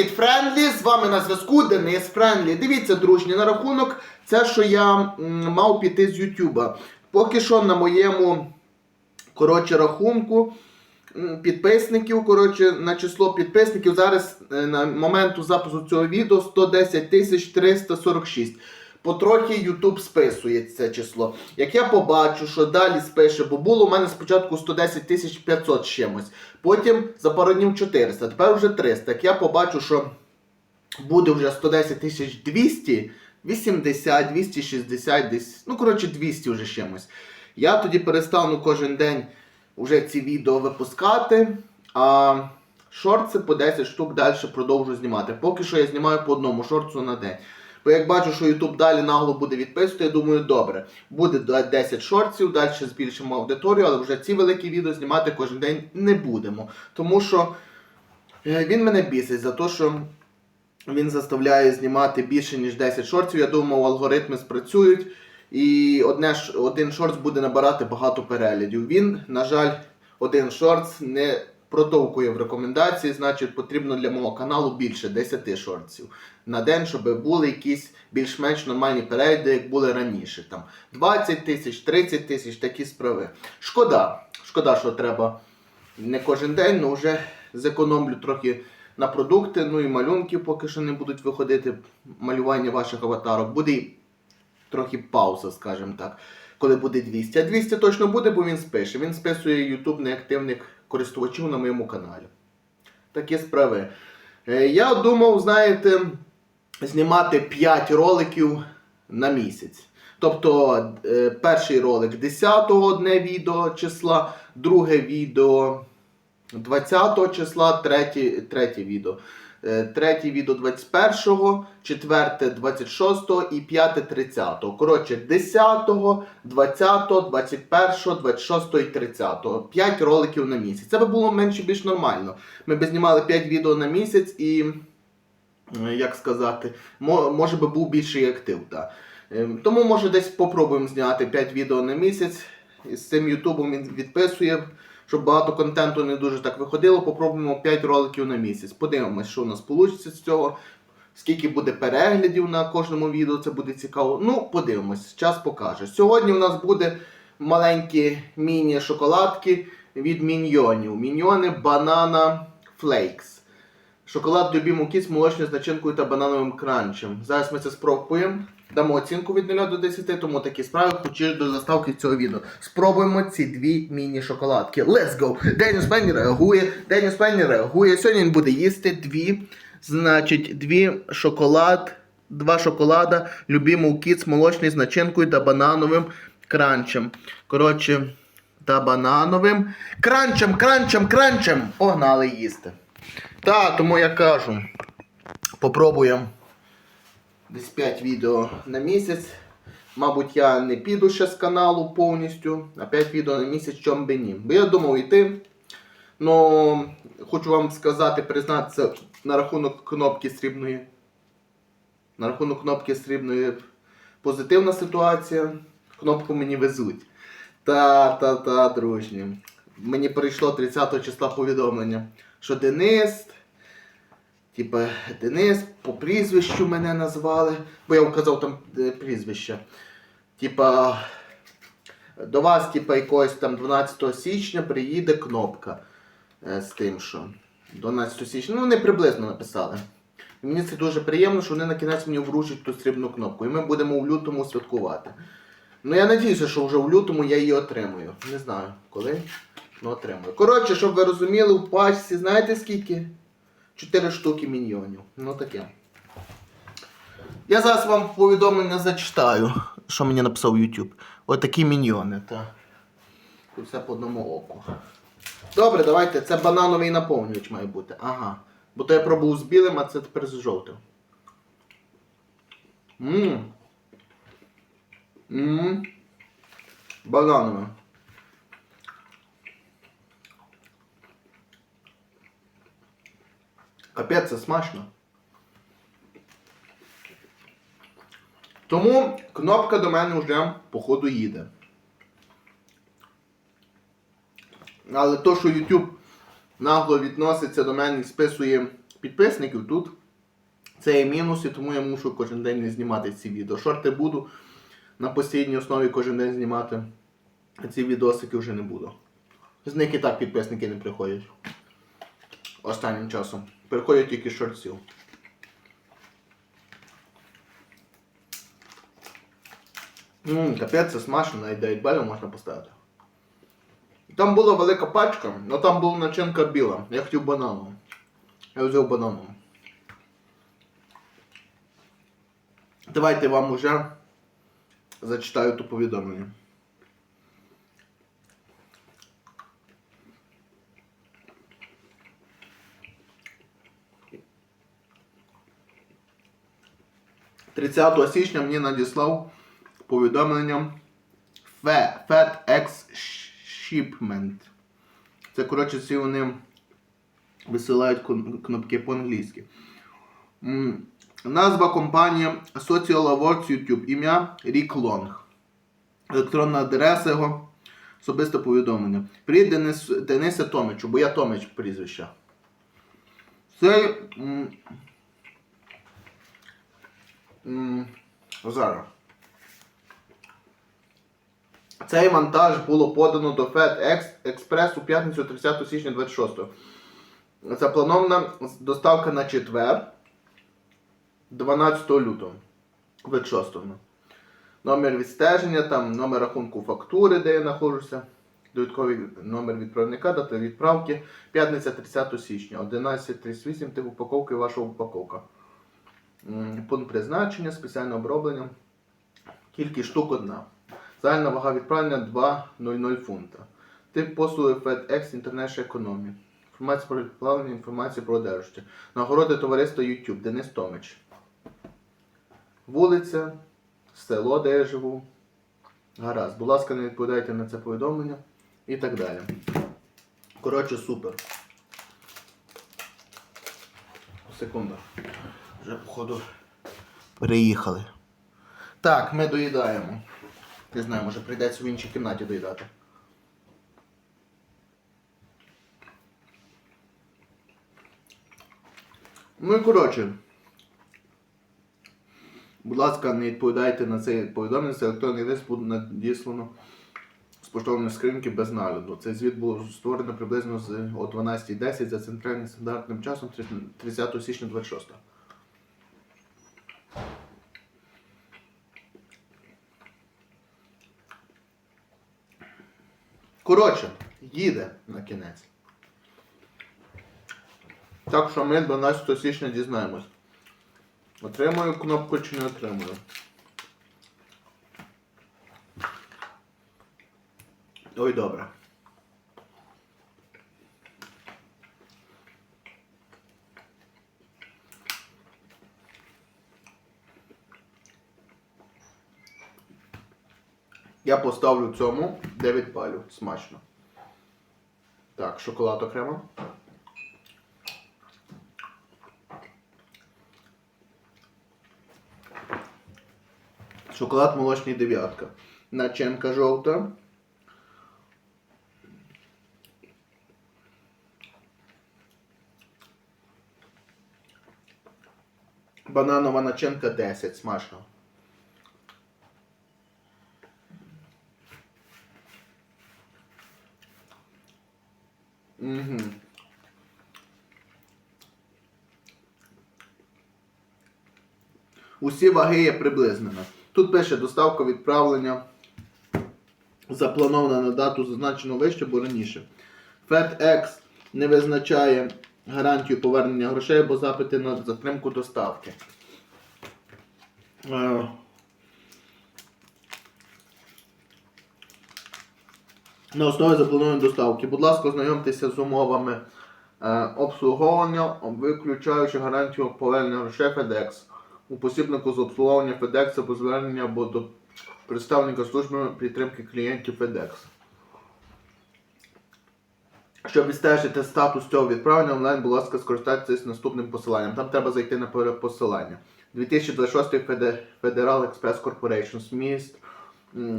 Привіт, Френдлі! З вами на зв'язку Денис Френдлі. Дивіться, дружні, на рахунок, це що я мав піти з Ютуба. Поки що на моєму коротше, рахунку підписників, коротше, на число підписників зараз е, на моменту запису цього відео 110 346. Потрохи YouTube списує це число. Як я побачу, що далі спише, бо було у мене спочатку 110 500 з чимось, потім за пару днів 400, тепер вже 300. Як я побачу, що буде вже 110 200, 80, 260 десь, ну коротше 200 вже чимось. Я тоді перестану кожен день вже ці відео випускати, а шорти по 10 штук далі продовжу знімати. Поки що я знімаю по одному шорту на день. Бо як бачу, що YouTube далі нагло буде відписувати, я думаю, добре, буде 10 шортів, далі збільшимо аудиторію, але вже ці великі відео знімати кожен день не будемо. Тому що е, він мене бісить за те, що він заставляє знімати більше, ніж 10 шортів. Я думав, алгоритми спрацюють. І одне, один шортс буде набирати багато переглядів. Він, на жаль, один шортс не протовкує в рекомендації, значить потрібно для мого каналу більше 10 шортсів на день, щоб були якісь більш-менш нормальні перегляди, як були раніше. Там 20 тисяч, 30 тисяч, такі справи. Шкода, шкода, що треба не кожен день, але вже зекономлю трохи на продукти, ну і малюнки поки що не будуть виходити, малювання ваших аватарок. Буде трохи пауза, скажімо так, коли буде 200. А 200 точно буде, бо він спише. Він списує YouTube неактивних користувачів на моєму каналі. Такі справи. Е, Я думав, знаєте, знімати 5 роликів на місяць. Тобто е, перший ролик 10-го одне відео числа, друге відео 20-го числа, третє, третє відео. Е, Третє відео 21-го, четверте 26-го і п'яте 30-го. Коротше, 10-го, 20-го, 21-го, 26-го і 30-го. 5 роликів на місяць. Це би було менше більш нормально. Ми б знімали 5 відео на місяць і, е, як сказати, може би був більший актив. Так. Ем, Тому може десь попробуємо зняти 5 відео на місяць. З цим Ютубом він відписує, щоб багато контенту не дуже так виходило. Попробуємо 5 роликів на місяць. Подивимось, що у нас вийде з цього. Скільки буде переглядів на кожному відео, це буде цікаво. Ну, подивимось, час покаже. Сьогодні у нас буде маленькі міні-шоколадки від міньйонів. Міньйони банана флейкс. Шоколад любі муки з молочною начинкою та банановим кранчем. Зараз ми це спробуємо. Дамо оцінку від 0 до 10, тому такі справи хочу до заставки цього відео. Спробуємо ці дві міні-шоколадки. Let's go! Деніс Пенні реагує, Деніс Пенні реагує. Сьогодні він буде їсти дві, значить, дві шоколад, два шоколада, любіму кіт з молочною з начинкою та банановим кранчем. Коротше, та банановим кранчем, кранчем, кранчем. Погнали їсти. Та, тому я кажу, попробуємо десь 5 відео на місяць. Мабуть, я не піду ще з каналу повністю, а 5 відео на місяць чом би ні. Бо я думав йти. Ну, хочу вам сказати, признатися на рахунок кнопки срібної. На рахунок кнопки срібної позитивна ситуація. Кнопку мені везуть. Та, та, та, дружні. Мені прийшло 30 числа повідомлення, що Денис. Типа Денис по прізвищу мене назвали, бо я вказав там прізвище. Типа, до вас, типа, якогось там 12 січня приїде кнопка е, з тим, що 12 січня. Ну, вони приблизно написали. І мені це дуже приємно, що вони на кінець мені вручать ту срібну кнопку. І ми будемо в лютому святкувати. Ну я надіюся, що вже в лютому я її отримую. Не знаю коли, але отримую. Коротше, щоб ви розуміли, в пачці, знаєте скільки? 4 штуки міньйонів. Ну таке. Я зараз вам повідомлення зачитаю, що мені написав YouTube. Отакі міньйони, так. Тут все по одному оку. Добре, давайте. Це банановий наповнювач має бути. Ага. Бо то я пробував з білим, а це тепер з жовтим. Ммм. Ммм. Бананове. Капець, це смачно. Тому кнопка до мене вже, походу, їде. Але то, що YouTube нагло відноситься до мене і списує підписників тут. Це є мінус, і тому я мушу кожен день не знімати ці відео. Шорти буду на постійній основі кожен день знімати. А ці відосики вже не буду. З них і так підписники не приходять. Останнім часом. Приходять тільки з шортів. Ммм, капець, це смачно, навіть 9 балів можна поставити. Там була велика пачка, але там була начинка біла. Я хотів банану. Я взяв банану. Давайте вам уже зачитаю то повідомлення. «30 січня мені надіслав повідомлення Fe- FedEx Shipment. Це, коротше, всі вони висилають кнопки по-англійськи. Назва компанії Social Awards YouTube. Ім'я Рік Лонг. Електронна адреса його. Особисте повідомлення. Привіт, Денис, Денисе Томичу, бо я Томич прізвище. Цей. Зараз. Цей вантаж було подано до FedEx Express у п'ятницю 30 січня 26. Запланована доставка на четвер 12 лютого 26. Номер відстеження, там номер рахунку фактури, де я знаходжуся. Додатковий номер відправника, дата відправки. П'ятниця 30 січня, 11.38, тип упаковки ваша упаковка. Пункт призначення, спеціальне оброблення. Кількість штук одна. Загальна вага відправлення 2,00 фунта. Тип послуги FedEx International Economy. Інформація про відправлення, інформація про одержання. Нагороди товариства YouTube. Денис Томич. Вулиця, село, де я живу. Гаразд. Будь ласка, не відповідайте на це повідомлення і так далі. Коротше, супер. Секунда. Вже, походу, переїхали. Так, ми доїдаємо. Не знаю, може прийдеться в іншій кімнаті доїдати. Ну і коротше. Будь ласка, не відповідайте на це повідомлення, це електронний лист буде надіслано з поштової скриньки без нагляду. Цей звіт було створено приблизно з о 12.10 за центральним стандартним часом 30 січня 26. Коротше, їде на кінець. Так що ми 12 січня дізнаємось. Отримую кнопку чи не отримую. Ой, добре. Я поставлю цьому 9 балів. Смачно. Так, шоколад окремо. Шоколад молочний дев'ятка. Начинка жовта. Бананова начинка 10. Смачно. Угу. Усі ваги є приблизними. Тут пише доставка відправлення запланована на дату зазначену вище або раніше. FedEx не визначає гарантію повернення грошей або запити на затримку доставки. На основі запланованої доставки. Будь ласка, ознайомтеся з умовами е, обслуговування, виключаючи гарантію повернення грошей FedEx. У посібнику з обслуговування FedEx або звернення або до представника служби підтримки клієнтів FedEx. Щоб відстежити статус цього відправлення онлайн, будь ласка, скористайтеся наступним посиланням. Там треба зайти на посилання. 2026 Феде- Federal Express Corporation. Зміст м,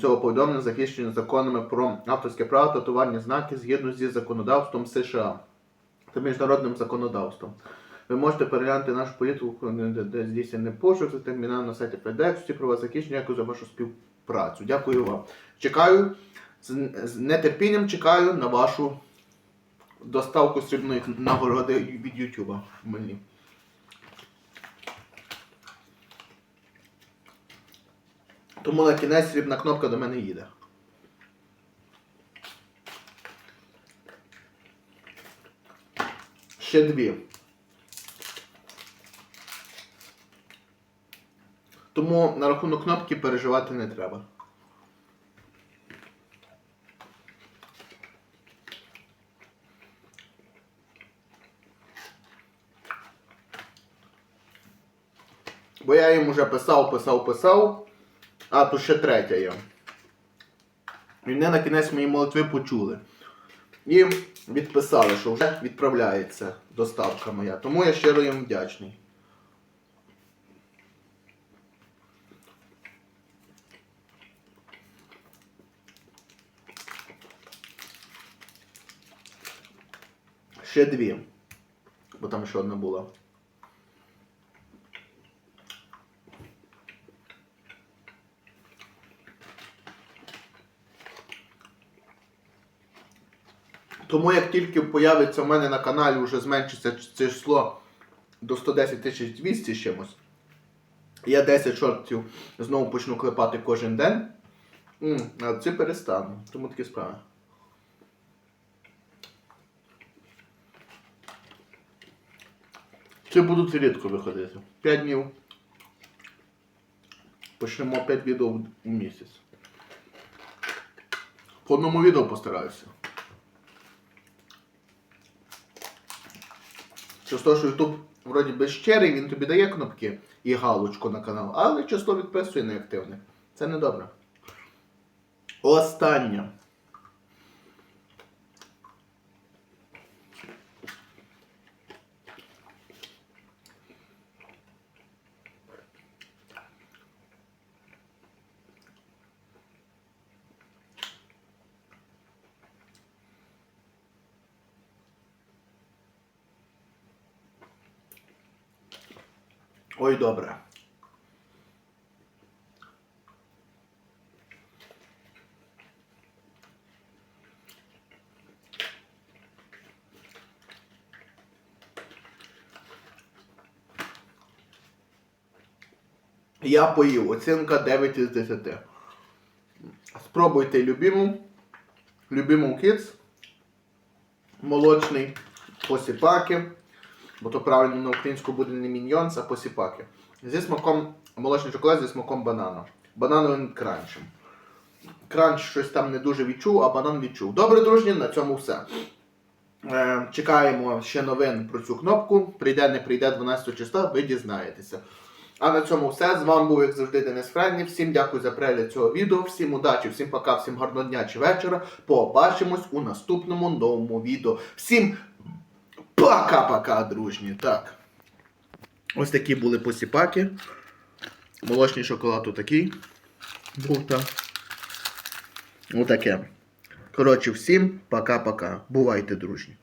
цього повідомлення захищені законами про авторське право та товарні знаки згідно зі законодавством США та міжнародним законодавством. Ви можете переглянути нашу політику, де, здійснений пошук за терміналом на сайті FedEx. Про вас закінчення. Дякую за вашу співпрацю. Дякую вам. Чекаю з нетерпінням чекаю на вашу доставку срібної нагороди від Ютуба мені. Тому на кінець срібна кнопка до мене їде. Ще дві. Тому на рахунок кнопки переживати не треба. Бо я їм вже писав, писав, писав, а тут ще третя є. І вони на кінець мої молитви почули. І відписали, що вже відправляється доставка моя. Тому я щиро їм вдячний. Ще дві. Бо там ще одна була. Тому як тільки появиться в мене на каналі, вже зменшиться це число до 110 тисяч 200 з чимось. Я 10 шортів знову почну клепати кожен день. А це перестану. Тому такі справи. Це будуть рідко виходити. 5 днів. Почнемо 5 відео в місяць. По одному відео постараюся. Через те, що YouTube вроді би щирий, він тобі дає кнопки і галочку на канал, але часто відписує неактивних. Це не добре. Останнє. Ой, добре. Я поїв. Оцінка 9 із 10. Спробуйте любиму. Любиму кіц. Молочний посіпаки. Бо то правильно на українську буде не міньйонс, а посіпаки. Зі смаком молочний шоколад зі смаком банану. Банановим кранчем. Кранч щось там не дуже відчув, а банан відчув. Добре, дружні, на цьому все. Е, чекаємо ще новин про цю кнопку. Прийде, не прийде 12 числа, ви дізнаєтеся. А на цьому все. З вами був, як завжди, Денис Френні. Всім дякую за перегляд цього відео. Всім удачі, всім пока, всім гарного дня чи вечора. Побачимось у наступному новому відео. Всім Пока-пока, дружні. Так. Ось такі були посіпаки. Молочний шоколад отакий. Був там. Отаке. Коротше, всім пока-пока. Бувайте, дружні.